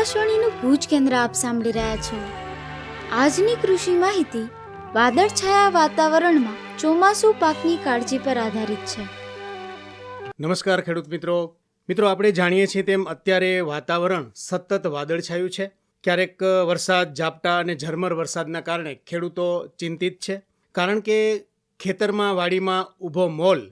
આકાશવાણીનું ભુજ કેન્દ્ર આપ સાંભળી રહ્યા છો. આજની કૃષિ માહિતી વાદળછાયા વાતાવરણમાં ચોમાસુ પાકની કાળજી પર આધારિત છે. નમસ્કાર ખેડૂત મિત્રો. મિત્રો, આપણે જાણીએ છીએ તેમ અત્યારે વાતાવરણ સતત વાદળછાયું છે. ક્યારેક વરસાદ, ઝાપટા અને ઝરમર વરસાદના કારણે ખેડૂતો ચિંતિત છે. કારણ કે ખેતરમાં વાડીમાં ઊભો મોલ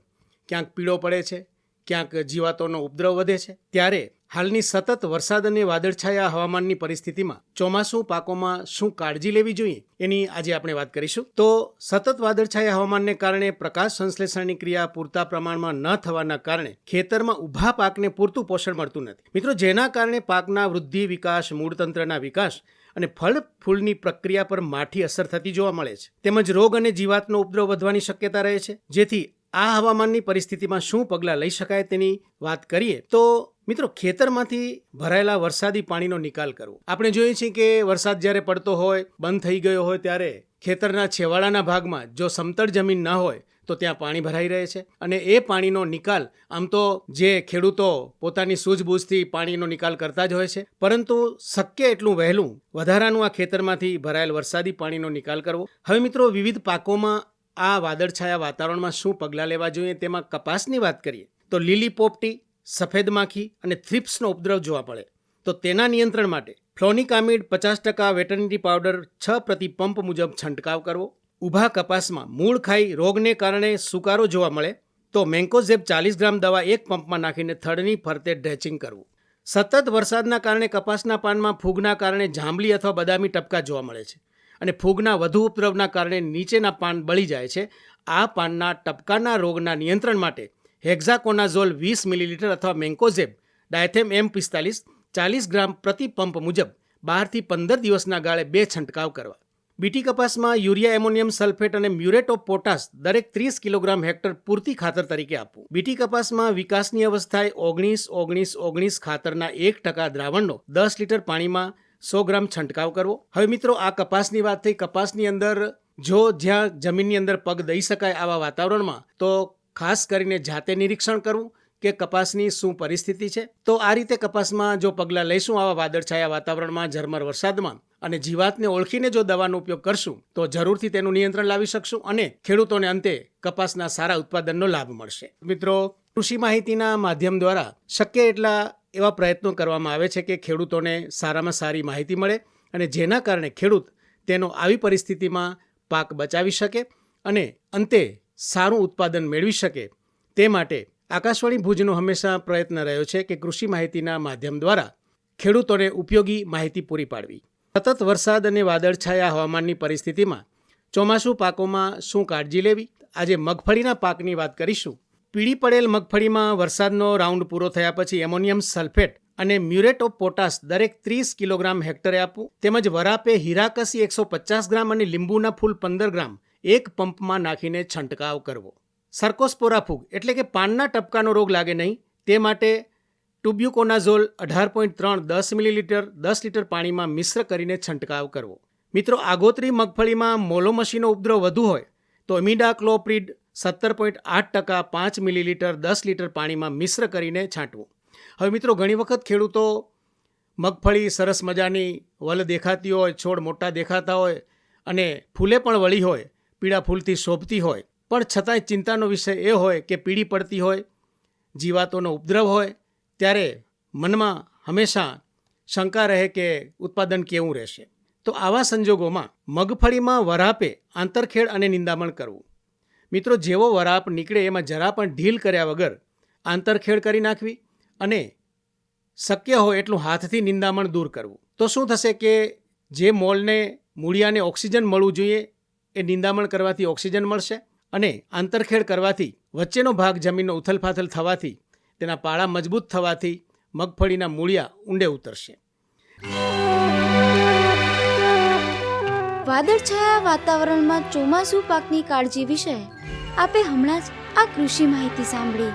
ક્યાંક પીળો પડે છે, ક્યાંક જીવાતોનો ઉપદ્રવ વધે છે. ત્યારે હાલની સતત વરસાદ અને વાદળછાયા હવામાનની પરિસ્થિતિમાં ચોમાસું પાકોમાં શું કાળજી લેવી જોઈએ એની આજે આપણે વાત કરીશું. તો સતત વાદળછાયા હવામાનને કારણે પ્રકાશ સંશ્લેષણની ક્રિયા પૂરતા પ્રમાણમાં ન થવાના કારણે ખેતરમાં ઊભા પાકને પૂરતું પોષણ મળતું નથી. મિત્રો, જેના કારણે પાકના વૃદ્ધિ વિકાસ, મૂળતંત્રના વિકાસ અને ફળ ફૂલની પ્રક્રિયા પર માઠી અસર થતી જોવા મળે છે. તેમજ રોગ અને જીવાતનો ઉપદ્રવ વધવાની શક્યતા રહે છે. જેથી આ હવામાનની પરિસ્થિતિમાં શું પગલાં લઈ શકાય તેની વાત કરીએ, તો મિત્રો ખેતરમાંથી ભરાયેલા વરસાદી પાણીનો નિકાલ કરવો. આપણે જોઈએ છીએ કે વરસાદ જ્યારે પડતો હોય, બંધ થઈ ગયો હોય ત્યારે ખેતરના છેવાડાના ભાગમાં જો સમતળ જમીન ન હોય, તો ત્યાં પાણી ભરાઈ રહે છે. અને એ પાણીનો નિકાલ, આમ તો જે ખેડૂતો પોતાની સૂઝબૂઝથી પાણીનો નિકાલ કરતા જ હોય છે, પરંતુ શક્ય એટલું વહેલું વધારાનું આ ખેતરમાંથી ભરાયેલ વરસાદી પાણીનો નિકાલ કરવો. હવે મિત્રો વિવિધ પાકોમાં આ વાદળછાયા વાતાવરણમાં શું પગલાં લેવા જોઈએ તેમાં કપાસની વાત કરીએ, તો લીલી પોપટી, સફેદ માખી અને થ્રિપ્સનો ઉપદ્રવ જોવા મળે. તો તેના નિયંત્રણ માટે ફ્લોનિકામિડ પચાસ ટકા વેટરનરી પાવડર છ પ્રતિ પંપ મુજબ છંટકાવ કરવો. ઊભા કપાસમાં મૂળ ખાઈ રોગને કારણે સુકારો જોવા મળે, તો મેન્કોઝેબ ચાલીસ ગ્રામ દવા એક પંપમાં નાખીને થડની ફરતે ડ્રેચિંગ કરવું. સતત વરસાદના કારણે કપાસના પાનમાં ફૂગના કારણે જાંબલી અથવા બદામી ટપકા જોવા મળે છે. અને ફૂગના વધુ ઉપદ્રવના કારણે નીચેના પાન બળી જાય છે. આ પાનના ટપકાના રોગના નિયંત્રણ માટે હેક્ઝાકોનાઝોલ વીસ મિલીલીટર અથવા મેન્કોઝેબ, ડાયથેમ એમ પિસ્તાલીસ, ચાલીસ ગ્રામ પ્રતિ પંપ મુજબ બારથી પંદર દિવસના ગાળે બે છંટકાવ કરવા. બીટી કપાસમાં યુરિયા એમોનિયમ સલ્ફેટ અને મ્યુરેટ ઓફ પોટાશ દરેક ત્રીસ કિલોગ્રામ હેક્ટર પૂરતી ખાતર તરીકે આપવું. બીટી કપાસમાં વિકાસની અવસ્થાએ ઓગણીસ ઓગણીસ ઓગણીસ ખાતરના એક ટકા દ્રાવણનો દસ લીટર પાણીમાં સો ગ્રામ છંટકાવ કરવો. હવે મિત્રો, આ કપાસની વાત થઈ. કપાસની અંદર જો જ્યાં જમીનની અંદર પગ દઈ શકાય આવા વાતાવરણમાં, તો ખાસ કરીને જાતે નિરીક્ષણ કરવું કે કપાસની શું પરિસ્થિતિ છે. તો આ રીતે કપાસમાં જો પગલાં લઈશું આવા વાદળછાયા વાતાવરણમાં, ઝરમર વરસાદમાં અને જીવાતને ઓળખીને જો દવાનો ઉપયોગ કરશું, તો જરૂરથી તેનું નિયંત્રણ લાવી શકશું અને ખેડૂતોને અંતે કપાસના સારા ઉત્પાદનનો લાભ મળશે. મિત્રો, કૃષિ માહિતીના માધ્યમ દ્વારા શક્ય એટલા એવા પ્રયત્નો કરવામાં આવે છે કે ખેડૂતોને સારામાં સારી માહિતી મળે અને જેના કારણે ખેડૂત તેનો આવી પરિસ્થિતિમાં પાક બચાવી શકે અને અંતે સારું ઉત્પાદન મેળવી શકે તે માટે આકાશવાણી ભુજનો હંમેશા પ્રયત્ન રહ્યો છે કે કૃષિ માહિતીના માધ્યમ દ્વારા ખેડૂતોને ઉપયોગી માહિતી પૂરી પાડવી. સતત વરસાદ અને વાદળછાયા હવામાનની પરિસ્થિતિમાં ચોમાસું પાકોમાં શું કાળજી લેવી? આજે મગફળીના પાકની વાત કરીશું. પીળી પડેલ મગફળીમાં વરસાદનો રાઉન્ડ પૂરો થયા પછી એમોનિયમ સલ્ફેટ અને મ્યુરેટ ઓફ પોટાશ દરેક ત્રીસ કિલોગ્રામ હેક્ટરે આપવું. તેમજ વરાપે હીરાકસી એકસો પચાસ ગ્રામ અને લીંબુના ફૂલ પંદર ગ્રામ એક પંપમાં નાખીને છંટકાવ કરવો. સર્કોસ્પોરા ફૂગ એટલે કે પાનના ટપકાનો રોગ લાગે નહીં, તે માટે ટ્યુબ્યુકોનાઝોલ અઢાર પોઈન્ટ ત્રણ દસ મિલીલીટર દસ લીટર પાણીમાં મિશ્ર કરીને છંટકાવ કરવો. મિત્રો, આગોતરી મગફળીમાં મોલોમશીનો ઉપદ્રવ વધુ હોય તો ઇમિડાક્લોપ્રિડ સત્તર પોઈન્ટ આઠ ટકા પાંચ મિલીલીટર દસ લીટર પાણીમાં મિશ્ર કરીને છાંટવું. હવે મિત્રો, ઘણી વખત ખેડૂતો મગફળી સરસ મજાની વલ દેખાતી હોય, છોડ મોટા દેખાતા હોય અને ફૂલે પણ વળી હોય, પીળા ફૂલથી શોભતી હોય, પણ છતાંય ચિંતાનો વિષય એ હોય કે પીળી પડતી હોય, જીવાતોનો ઉપદ્રવ હોય, ત્યારે મનમાં હંમેશા શંકા રહે કે ઉત્પાદન કેવું રહેશે. તો આવા સંજોગોમાં મગફળીમાં વરાપે આંતરખેડ અને નિંદામણ કરવું. મિત્રો, જેવો વરાપ નીકળે, એમાં જરા પણ ઢીલ કર્યા વગર આંતરખેડ કરી નાખવી અને શક્ય હોય એટલું હાથથી નિંદામણ દૂર કરવું. તો શું થશે કે જે મોલને, મૂળિયાને ઓક્સિજન મળવું જોઈએ, એ નિંદામણ કરવાથી ઓક્સિજન મળશે અને આંતરખેડ કરવાથી વચ્ચેનો ભાગ જમીનનો ઉથલફાથલ થવાથી, તેના પાળા મજબૂત થવાથી મગફળીના મૂળિયા ઊંડે ઉતરશે. વાદળછાયા વાતાવરણમાં ચોમાસું પાકની કાળજી વિશે આપે હમણાં જ આ કૃષિ માહિતી સાંભળી.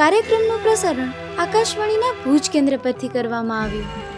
કાર્યક્રમનું પ્રસારણ આકાશવાણીના ભુજ કેન્દ્ર પરથી કરવામાં આવ્યું.